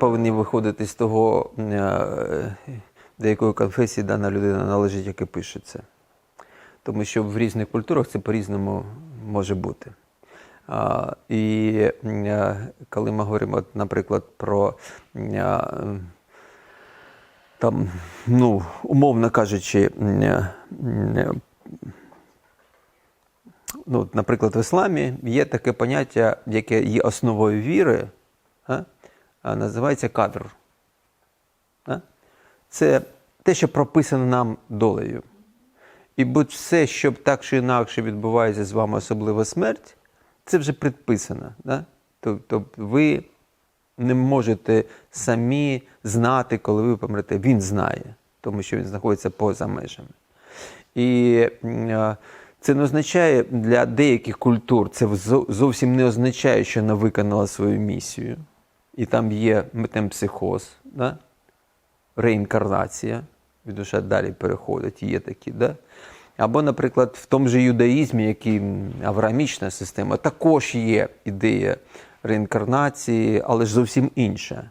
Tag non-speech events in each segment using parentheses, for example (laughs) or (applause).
повинні виходити з того, е, до якої конфесії дана людина належить, як і пишеться. Тому що в різних культурах це по-різному може бути. І е, коли ми говоримо, наприклад, про е, там, ну, умовно кажучи, ну, наприклад, в ісламі є таке поняття, яке є основою віри, називається кадр. Це те, що прописано нам долею. І будь все, що так чи інакше відбувається з вами, особливо смерть, це вже предписано. Тобто ви не можете самі знати, коли ви помрете. Він знає, тому що він знаходиться поза межами. І це не означає для деяких культур, це зовсім не означає, що вона виконала свою місію. І там є метемпсихоз, да? реінкарнація, і душа далі переходить, є такі. Да? Або, наприклад, в тому же юдаїзмі, який авраамічна система, також є ідея реінкарнації, але ж зовсім інша.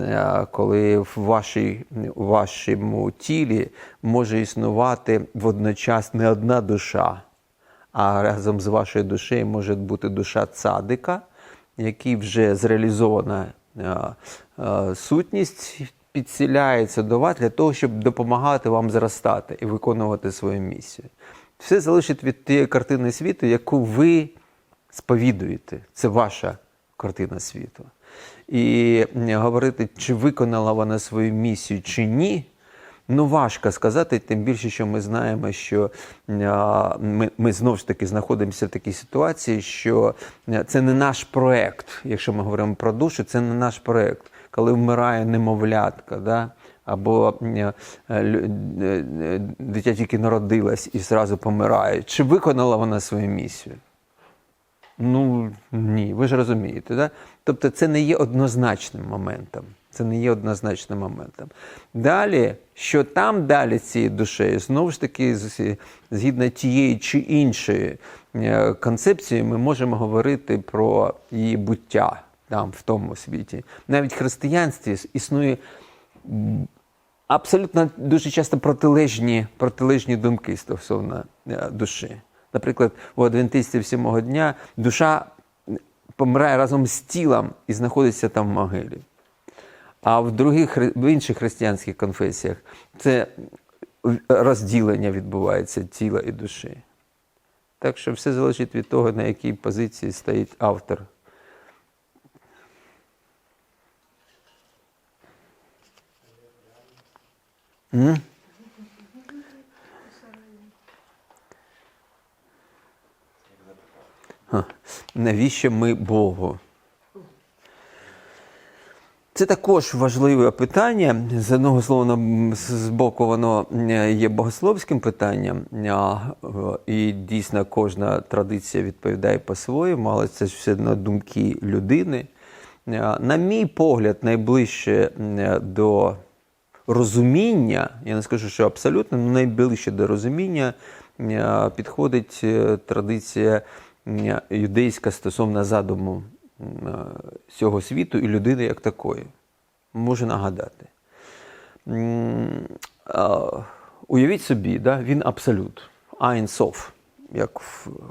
Е, Коли в вашій, у вашому тілі може існувати водночас не одна душа, а разом з вашою душею може бути душа цадика, який вже зреалізована сутність підсіляється до вас для того, щоб допомагати вам зростати і виконувати свою місію. Все залежить від тієї картини світу, яку ви сповідуєте. Це ваша картина світу. І говорити, чи виконала вона свою місію, чи ні. Ну, важко сказати, тим більше, що ми знаємо, що ми, ми знову ж таки знаходимося в такій ситуації, що це не наш проект. Якщо ми говоримо про душу, це не наш проект. Коли вмирає немовлятка, да? або дитя тільки народилось і зразу помирає. Чи виконала вона свою місію? Ну ні, ви ж розумієте, да? Тобто це не є однозначним моментом. Це не є однозначним моментом. Далі, що там далі цією душею, знову ж таки, згідно тієї чи іншої е, концепції, ми можемо говорити про її буття там, в тому світі. Навіть в християнстві існує абсолютно дуже часто протилежні, протилежні думки стосовно е, душі. Наприклад, у адвентистів сьомого дня душа помирає разом з тілом і знаходиться там в могилі. А в других в інших християнських конфесіях це розділення відбувається тіла і душі. Так що все залежить від того, на якій позиції стоїть автор. М? Навіщо ми Богу? Це також важливе питання. З одного слова, з- боку, воно е, є богословським питанням, е, і дійсно кожна традиція відповідає по-своєму, але це все одно думки людини. Е, На мій погляд, найближче до розуміння, я не скажу, що абсолютно, але найближче до розуміння підходить традиція юдейська стосовно задуму цього світу і людини як такої. Можу нагадати. Уявіть собі, да, він абсолют, Sof, як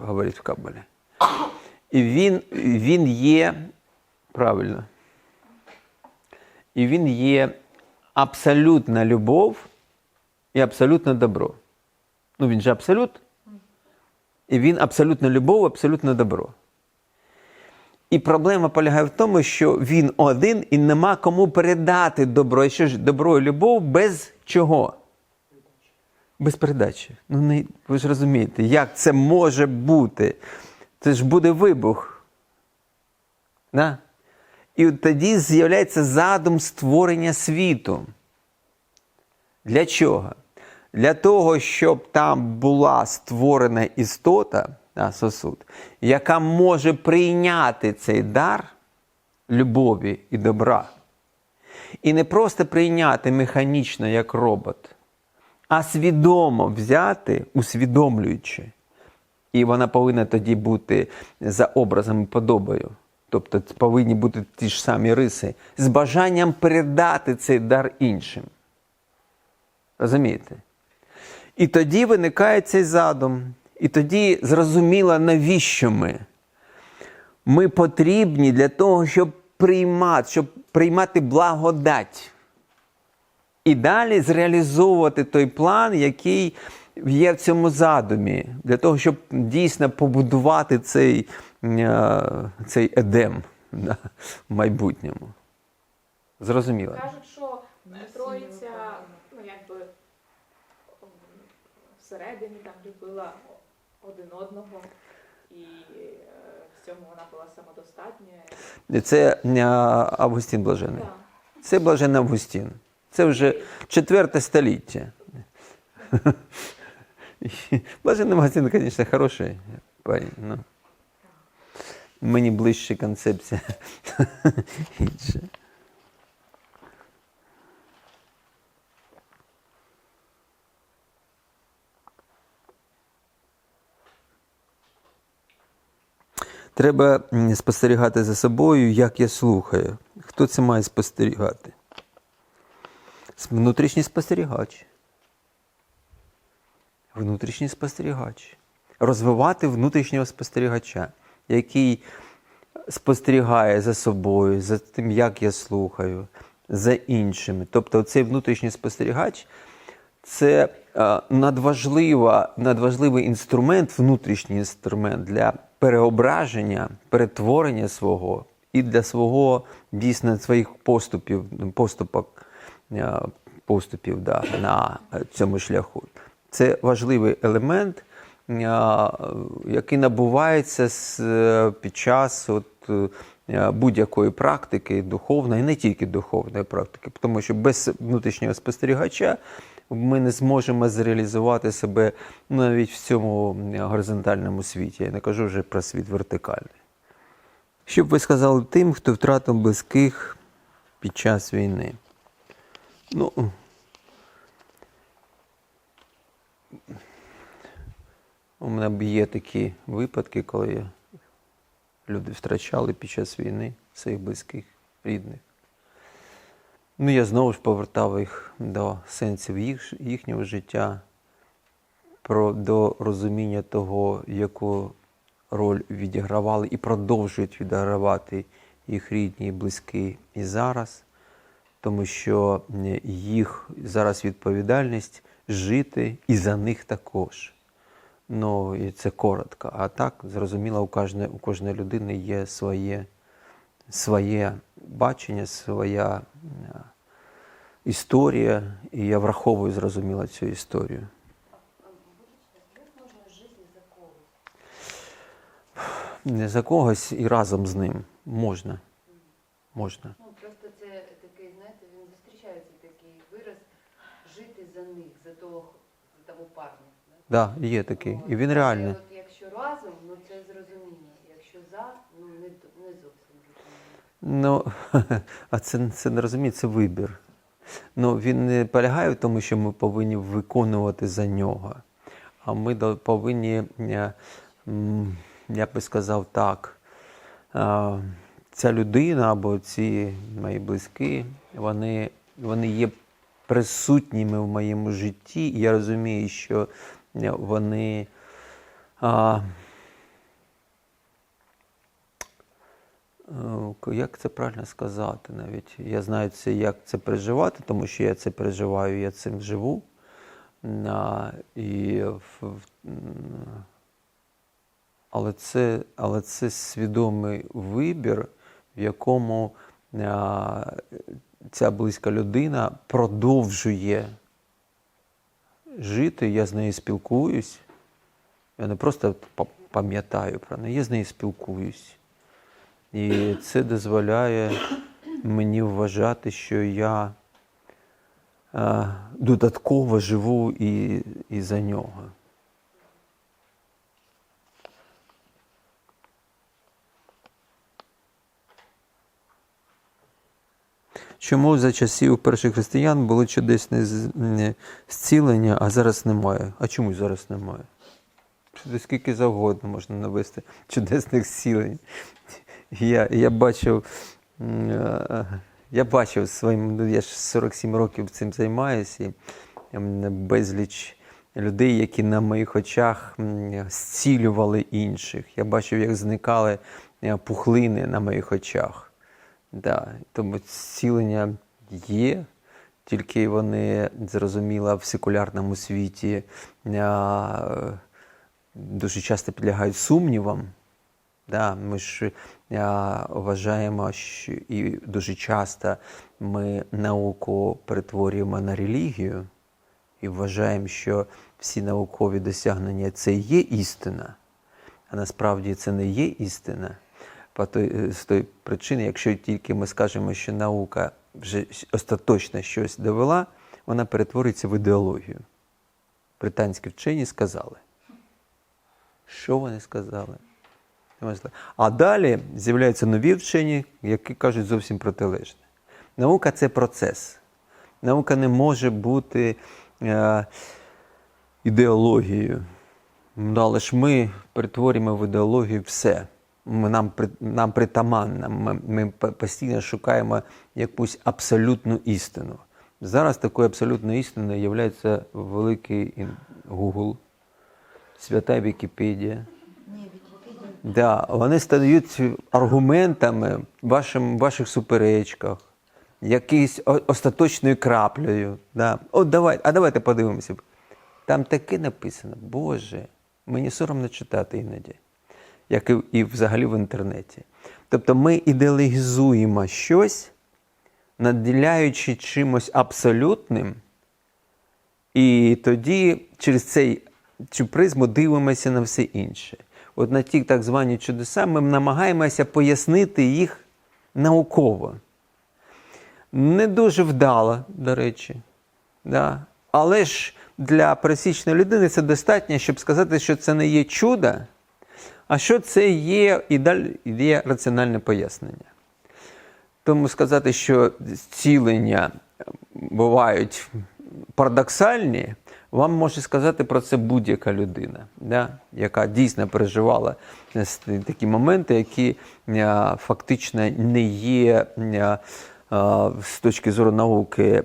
говорять в Каббалі. І він, він є правильно. І він є абсолютна любов і абсолютне добро. Ну, він же абсолют. І він абсолютна любов, абсолютне добро. І проблема полягає в тому, що він один і нема кому передати добро. І що ж добро і любов без чого? Без передачі. Ну, не, ви ж розумієте, як це може бути? Це ж буде вибух. Да? І от тоді з'являється задум створення світу. Для чого? Для того, щоб там була створена істота, сосуд, яка може прийняти цей дар любові і добра. І не просто прийняти механічно як робот, а свідомо взяти, усвідомлюючи. І вона повинна тоді бути за образом і подобою Тобто повинні бути ті ж самі риси, з бажанням передати цей дар іншим. Розумієте? І тоді виникає цей задум. І тоді зрозуміло, навіщо ми. Ми потрібні для того, щоб приймати, щоб приймати благодать. І далі зреалізовувати той план, який є в цьому задумі, для того, щоб дійсно побудувати цей, е, цей едем в майбутньому. Зрозуміло? Кажуть, що Троїця, ну якби всередині там любила один одного, і е, в цьому вона була самодостатня. Це е, Августин Блажений. Це Блажений Августин. Це вже четверте століття. Блажений Августин, звісно, хороший парень. Ну. Мені ближче концепція інша. Треба спостерігати за собою, як я слухаю. Хто це має спостерігати? Внутрішній спостерігач. Внутрішній спостерігач. Розвивати внутрішнього спостерігача, який спостерігає за собою, за тим, як я слухаю, за іншими. Тобто цей внутрішній спостерігач це надважлива, надважливий інструмент, внутрішній інструмент для переображення, перетворення свого і для свого дійсно своїх поступів, поступок, е, поступів да, на цьому шляху. Це важливий елемент, е, який набувається під час от, е, будь-якої практики, духовної, і не тільки духовної практики, тому що без внутрішнього спостерігача ми не зможемо зреалізувати себе навіть в цьому горизонтальному світі. Я не кажу вже про світ вертикальний. Що б ви сказали тим, хто втратив близьких під час війни? Ну, у мене є такі випадки, коли люди втрачали під час війни своїх близьких, рідних. Ну, я знову ж повертав їх до сенсів їх, їхнього життя, про, до розуміння того, яку роль відігравали і продовжують відігравати їх рідні і близькі і зараз, тому що їх зараз відповідальність жити і за них також. Ну, і це коротко. А так, зрозуміло, у кожної, у кожної людини є своє, своє бачення, своя е, історія, і я враховую, зрозуміло, цю історію. Не за когось і разом з ним можна. Можна. Ну просто це такий, знаєте, він зустрічається такий вираз жити за них, за того, за того парня. да? Да, є такий. І він реальний. От, якщо разом, ну це зрозуміння. Якщо за, ну не, д- не зовсім зрозуміння. Ну, (laughs) а це, це не розуміє, це вибір. Ну, він не полягає в тому, що ми повинні виконувати за нього. А ми повинні, е, м, я би сказав так, ця людина або ці мої близькі, вони, вони є присутніми в моєму житті, і я розумію, що е, вони. А, Е, Як це правильно сказати навіть? Я знаю це, як це переживати, тому що я це переживаю, я цим живу. І, але, це, але це свідомий вибір, в якому ця близька людина продовжує жити, я з нею спілкуюсь. Я не просто пам'ятаю про неї, я з нею спілкуюсь. І це дозволяє мені вважати, що я е, додатково живу і, і за нього. Чому за часів перших християн було чудесне зцілення, а зараз немає? А чому зараз немає? Скільки завгодно можна навести чудесних зцілень. Я, я бачив, е, я бачив своїм, ну, я ж 47 років цим займаюся, і безліч людей, які на моїх очах зцілювали інших. Я бачив, як зникали е, пухлини на моїх очах. Да. Тому зцілення є, тільки вони, зрозуміло, в секулярному світі е, дуже часто підлягають сумнівам. Да, ми ж а, вважаємо, що і дуже часто ми науку перетворюємо на релігію і вважаємо, що всі наукові досягнення це є істина, а насправді це не є істина. По той, з тої причини, якщо тільки ми скажемо, що наука вже остаточно щось довела, вона перетвориться в ідеологію. Британські вчені сказали. Що вони сказали? А далі з'являються нові вчені, які кажуть зовсім протилежне. Наука це процес. Наука не може бути е, ідеологією. Ну, Але ж ми перетворюємо в ідеологію все. Ми, нам, нам притаманно. Ми, ми постійно шукаємо якусь абсолютну істину. Зараз такою абсолютною істиною є великий Google, свята Вікіпедія. Да, вони стають аргументами вашим, ваших суперечках, якоюсь остаточною краплею. Да. От давай, а давайте подивимося. Там таке написано, Боже, мені соромно читати іноді, як і, і взагалі в інтернеті. Тобто ми ідеологізуємо щось, наділяючи чимось абсолютним, і тоді через цей, цю призму дивимося на все інше. От на ті так звані чудеса ми намагаємося пояснити їх науково. Не дуже вдало, до речі. Да. Але ж для пересічної людини це достатньо, щоб сказати, що це не є чудо, а що це є і далі є раціональне пояснення. Тому сказати, що зцілення бувають парадоксальні, вам може сказати про це будь-яка людина, да? яка дійсно переживала е, такі моменти, які е, фактично не є. е, З точки зору науки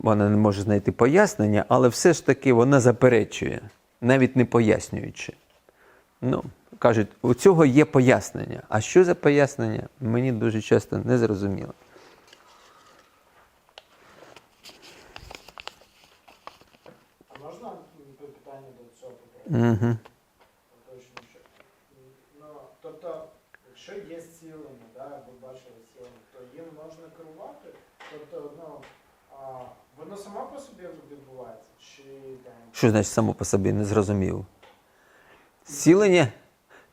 вона не може знайти пояснення, але все ж таки вона заперечує, навіть не пояснюючи. Ну, кажуть, у цього є пояснення. А що за пояснення, мені дуже часто не зрозуміло. А можна м, питання до цього питання? Угу. Ну, тобто, якщо є зцілення, да, ви бачили зцілення, то їм можна керувати? Тобто, ну, а, воно само по собі відбувається? Чи там. Що значить само по собі не зрозумів? Зцілення,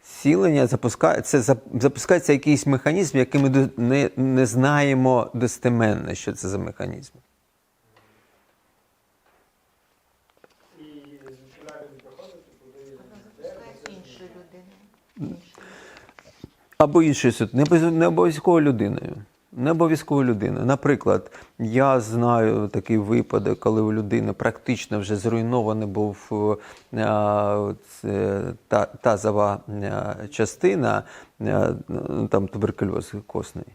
зцілення запускає, це запускається якийсь механізм, який ми не, не знаємо достеменно, що це за механізм. І звідкіля він приходить, і куди він йде, Запускає це ж іншу не людину. Або іншою сут- не обов'яз- обов'язково людиною. Не обов'язково людиною. Наприклад, я знаю такий випадок, коли у людини практично вже зруйнований був е, а, це, та, тазова е, частина, е, ну, там туберкульоз косний.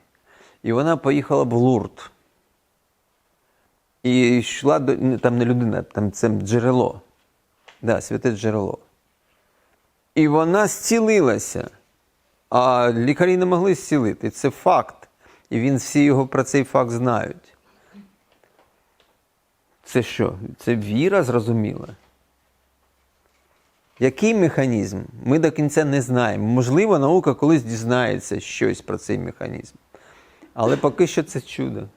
І вона поїхала в Лурд. І йшла до там не людина, там це джерело. Да, святе джерело. І вона зцілилася. А лікарі не могли зцілити. Це факт. І він всі його про цей факт знають. Це що? Це віра зрозуміла. Який механізм? Ми до кінця не знаємо. Можливо, наука колись дізнається щось про цей механізм. Але поки що це чудо.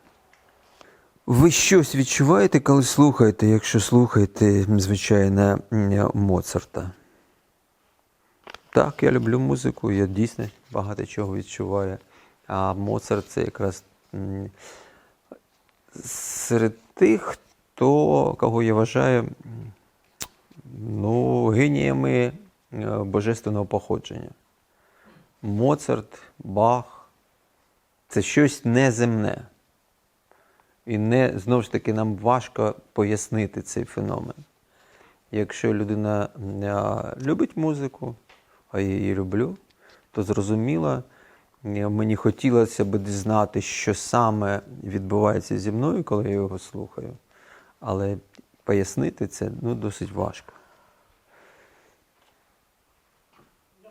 Ви щось відчуваєте, коли слухаєте, якщо слухаєте, звичайно, Моцарта? Так, я люблю музику, я дійсно багато чого відчуваю. А Моцарт це якраз серед тих, хто, кого я вважаю ну, геніями е, божественного походження. Моцарт, Бах це щось неземне. І не, знову ж таки, нам важко пояснити цей феномен. Якщо людина е, любить музику, а я її люблю, то зрозуміло, е, мені хотілося б дізнати, що саме відбувається зі мною, коли я його слухаю. Але пояснити це ну, досить важко. А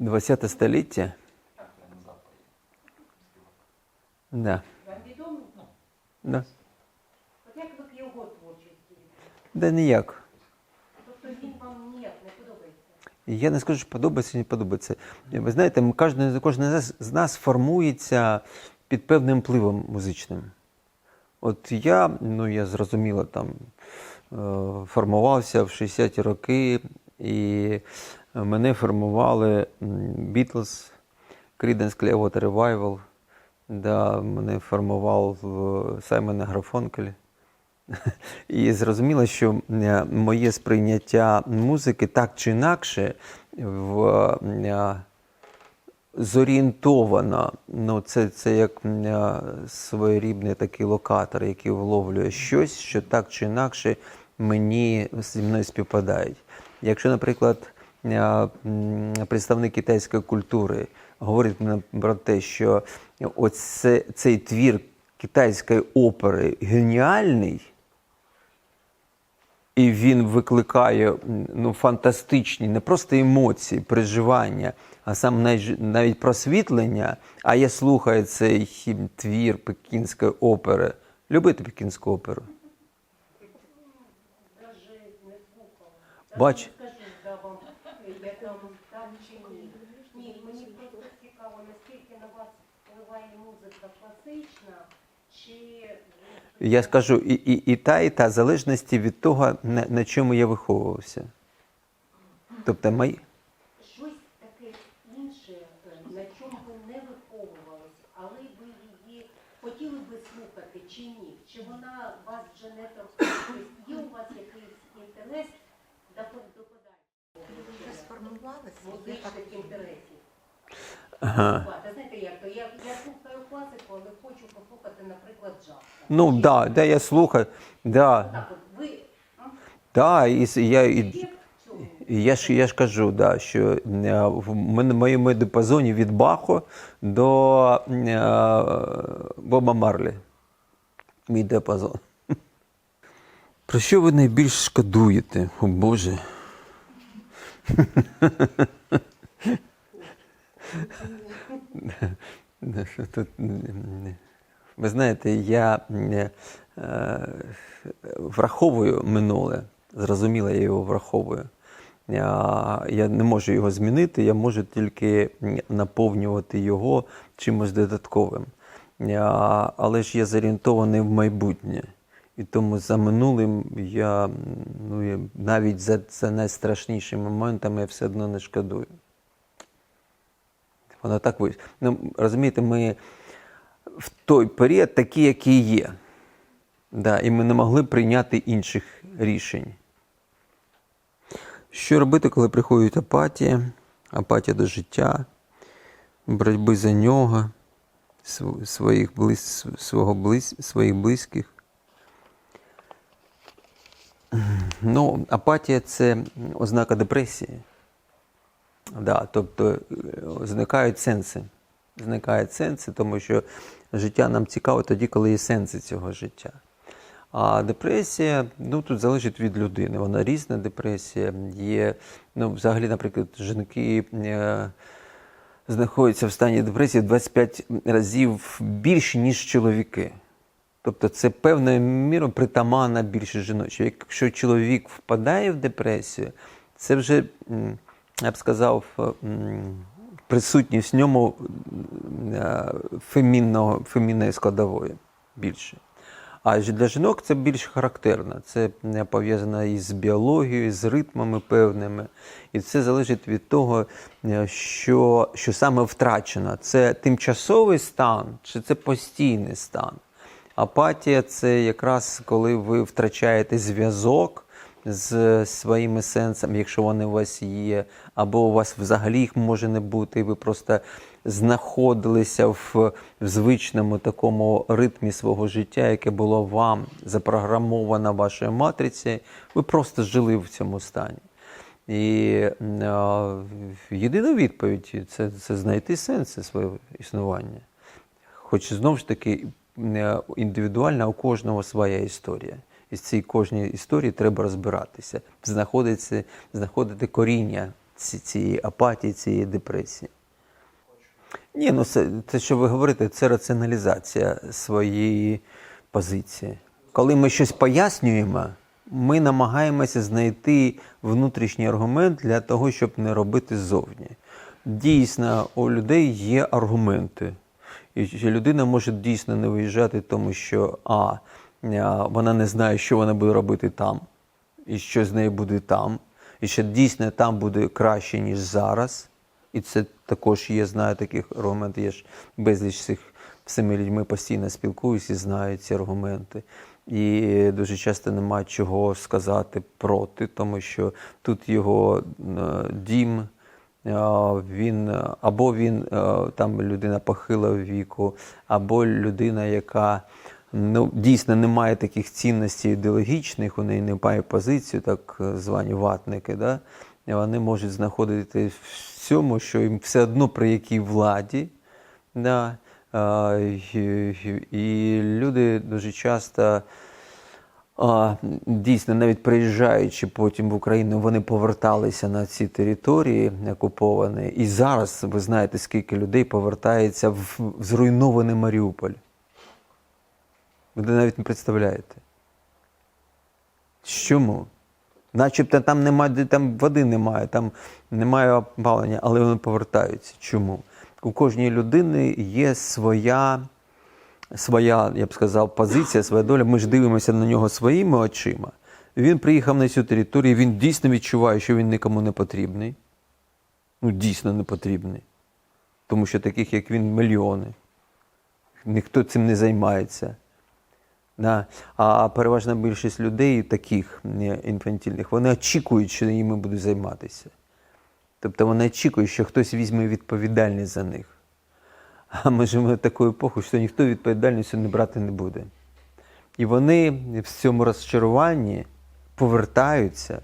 е, 20 століття, е, Да. От як ви к його творчості? да ніяк. Тобто він вам ніяк не подобається? Я не скажу, що подобається чи не подобається. Ви знаєте, кожен, кожен з нас- формується під певним впливом музичним. От я, ну я зрозуміло, там е, формувався в 60-ті роки, і мене формували Beatles, Creedence Clearwater Revival, да, мене формував е, Саймон Графонкель. (laughs) І зрозуміло, що е, моє сприйняття музики так чи інакше в, е, зорієнтовано. Ну, це, це як своєрідний такий локатор, який вловлює щось, що так чи інакше мені зі мною співпадають. Якщо, наприклад, представник китайської культури говорить про те, що оце, цей твір китайської опери геніальний, і він викликає ну, фантастичні не просто емоції, переживання, а сам навіть, просвітлення. А я слухаю цей хім- твір пекінської опери. Любите пекінську оперу? Бач. Даже не скажу, да, вам, я там, там чи ні. Ні, мені просто цікаво, наскільки на вас впливає музика класична, чи... Я скажу і, і, і та, і та, залежності від того, на, на чому я виховувався. Тобто, мої, щось таке інше, е, на чому ви не виховувались, але ви її хотіли би слухати чи ні? Чи вона вас вже не торкнула? Тобто Є у вас якийсь інтерес до до Ви вже сформувалися. музичних інтересів? ага. Знаєте, як то? Я, я слухаю класику, але хочу послухати, наприклад, джаз. Ну, Чи- да, да, я слухаю. Да, Так, от ви да, і, с- я, і, є в цьому? Я ж, я ж кажу, да, що е, в моєму дипазоні від Бахо до е, Боба Марлі. Мій диапазон. (laughs) Про що ви найбільш шкодуєте? О Боже. Тут, Ви знаєте, я е, е, враховую минуле, зрозуміло, я його враховую. Я не можу його змінити, я можу тільки наповнювати його чимось додатковим. Але ж я зорієнтований в майбутнє. І тому за минулим я, ну, я навіть за, за найстрашнішими моментами я все одно не шкодую. Воно так вийшло. Ну, розумієте, ми в той період такі, які є. Да, і ми не могли прийняти інших рішень. Що робити, коли приходить апатія, апатія до життя, боротьби за нього, своїх, близ, свого близ, своїх близьких? Ну, апатія це ознака депресії. Да, тобто е, зникають сенси. Зникають сенси, тому що життя нам цікаво тоді, коли є сенси цього життя. А депресія, ну тут залежить від людини. Вона різна депресія. Є, ну, взагалі, наприклад, жінки е, знаходяться в стані депресії 25 разів більше, ніж чоловіки. Тобто це певною мірою притаманна більше жіночі. Якщо чоловік впадає в депресію, це вже, я б сказав, присутність в ньому е, фемінного, фемінної складової більше. А для жінок це більш характерно. Це е, пов'язано із біологією, з ритмами певними. І це залежить від того, е, що, що саме втрачено. Це тимчасовий стан чи це постійний стан. Апатія це якраз коли ви втрачаєте зв'язок з своїми сенсами, якщо вони у вас є, або у вас взагалі їх може не бути, і ви просто знаходилися в, в звичному такому ритмі свого життя, яке було вам запрограмовано вашою матрицею, ви просто жили в цьому стані. І е, єдина відповідь це, це знайти сенс свого існування. Хоч знову ж таки індивідуальна у кожного своя історія. І з цієї кожної історії треба розбиратися, знаходити, знаходити коріння ці- цієї апатії, цієї депресії. Ні, ну це, це що ви говорите, це раціоналізація своєї позиції. Коли ми щось пояснюємо, ми намагаємося знайти внутрішній аргумент для того, щоб не робити ззовні. Дійсно, у людей є аргументи. І людина може дійсно не виїжджати, тому що а, а, вона не знає, що вона буде робити там, і що з нею буде там, і що дійсно там буде краще, ніж зараз. І це також є, знаю таких аргументів. Я ж безліч цих цими людьми постійно спілкуюся і знаю ці аргументи. І дуже часто немає чого сказати проти, тому що тут його е, дім, е, він е, або він е, там людина похилого віку, або людина, яка ну, дійсно не має таких цінностей ідеологічних, у неї немає позиції, так звані ватники. Да? Вони можуть знаходити в цьому, що їм все одно при якій владі. Да? І люди дуже часто. Дійсно, навіть приїжджаючи потім в Україну, вони поверталися на ці території окуповані. І зараз ви знаєте, скільки людей повертається в в зруйнований Маріуполь. Ви навіть не представляєте. Чому? Начебто там немає, там води немає, там немає опалення, але вони повертаються. Чому? У кожній людини є своя, своя, я б сказав, позиція, своя доля. Ми ж дивимося на нього своїми очима. Він приїхав на цю територію, він дійсно відчуває, що він нікому не потрібний. Ну, дійсно не потрібний. Тому що таких, як він, мільйони. Ніхто цим не займається. Да. А переважна більшість людей, таких інфантільних, вони очікують, що ними будуть займатися. Тобто вони очікують, що хтось візьме відповідальність за них. А ми живемо в таку епоху, що ніхто відповідальність не брати не буде. І вони в цьому розчаруванні повертаються.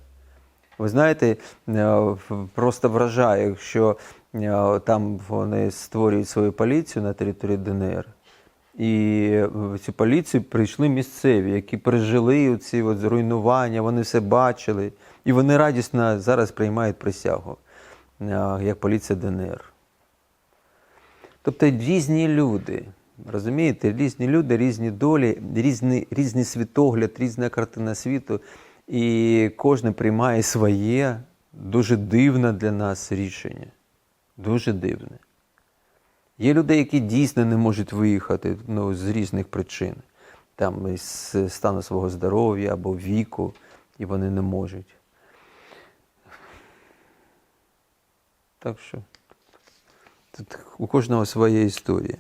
Ви знаєте, е, просто вражає, якщо е, там вони створюють свою поліцію на території ДНР. І в цю поліцію прийшли місцеві, які пережили ці зруйнування, вони все бачили. І вони радісно зараз приймають присягу, е, як поліція ДНР. Тобто різні люди, розумієте, різні люди, різні долі, різний, різний світогляд, різна картина світу. І кожен приймає своє дуже дивне для нас рішення. Дуже дивне. Є люди, які дійсно не можуть виїхати ну, з різних причин, там із стану свого здоров'я або віку, і вони не можуть. Так що тут у кожного своя історія.